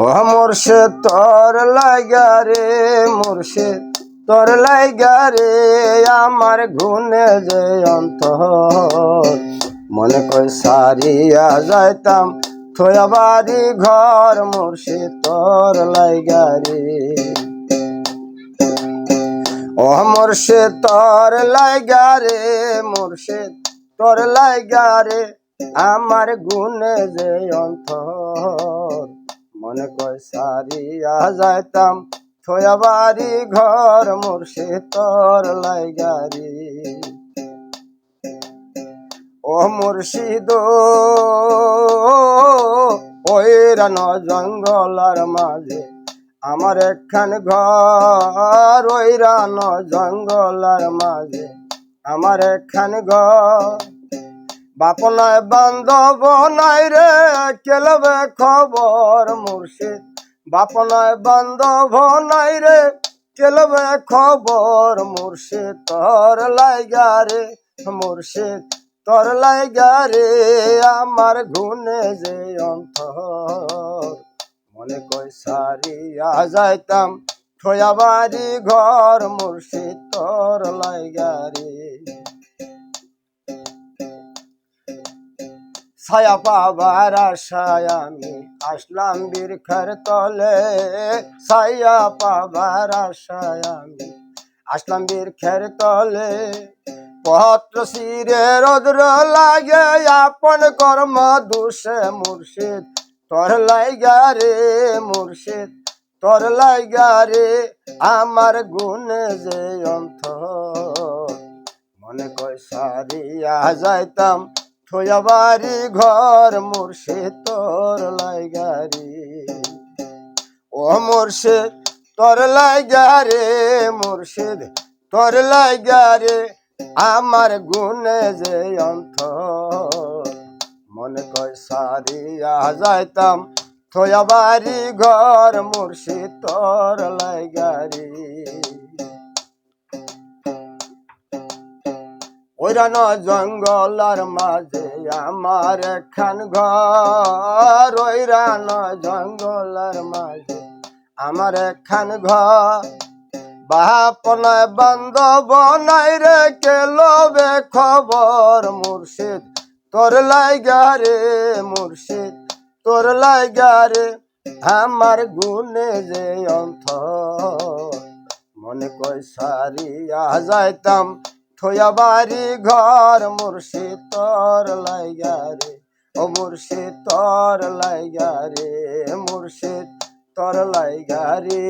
ও মুর্শিদ, তোর লাগা রে মুর্শিদ, তোর লাগা রে, আমার গুনে যে অন্তর। মনে কই সারিয়া যাইতাম থয়া বাড়ি ঘর, মুর্শিদ, তোর লাগা রে। ও মুর্শিদ, তোর লাগা রে মুর্শিদ, তোর লাগা রে, আমার গুনে যে অন্তর। মনে কয়, সারিয়া যাইতাম থয়া বাড়ি ঘর মুর্শিদ তোর লাগা রে ও মুর্শিদ ওই রান জঙ্গলার মাঝে, আমার একখান ঘর ওই রান জঙ্গলার মাঝে, আমার একখান ঘর বাপ নয়, বান্ধব নাই রে, কেলবে খবর মুর্শিদ। বাপ নয়, বান্ধব নাই রে, কেলবে খবর মুর্শিদ। তোর লাইগা রে মুর্শিদ, তোর লাইগা রে, আমার গুনে যে অন্তর। মনে কই সারিয়া যাইতাম, ঠোয়া বাড়ি ঘর মুর্শিদ, তোর লাইগা রে। ছায়া পাবার আশায় আমি আসলাম বীরখার তলে। ছায়া পাবার আশায় আমি আসলাম বীরখার তলে। পত্র শিরে রৌদ্র লাগে, আপন কর্ম দুষে মুর্শিদ। তোর লাইগা রে মুর্শিদ, তোর লাইগা রে আমার গুণে যে অন্ত মনে কয় সারিয়া যাইতাম থয়া বাড়ি ঘর মুর্শিদ তোর লাইগারি ও মুর্শিদ তোর লাইগারে মুর্শিদ তোর লাইগারে আমার গুনে যে অন্ত মনে কয় সারিয়া যাইতাম। থয়া বাড়ি ঘর মুর্শিদ তোর লাইগারি ওইরান জঙ্গলার মাঝে আমার একখান ঘর ওইরান জঙ্গলার মাঝে। আমার একখান ঘর, বাপ নয় বান্ধব নাই রে কেলবে খবর মুর্শিদ? তোর লাইগা রে মুর্শিদ, তোর লাইগা রে, আমার গুনে যে অন্ত মনে কয় সারিয়া যাইতাম থয়া বাড়ি ঘর মুর্শিদ তোর লাইগা রে। ও মুর্শিদ তোর লাইগা রে মুর্শিদ তোর লাইগা রে।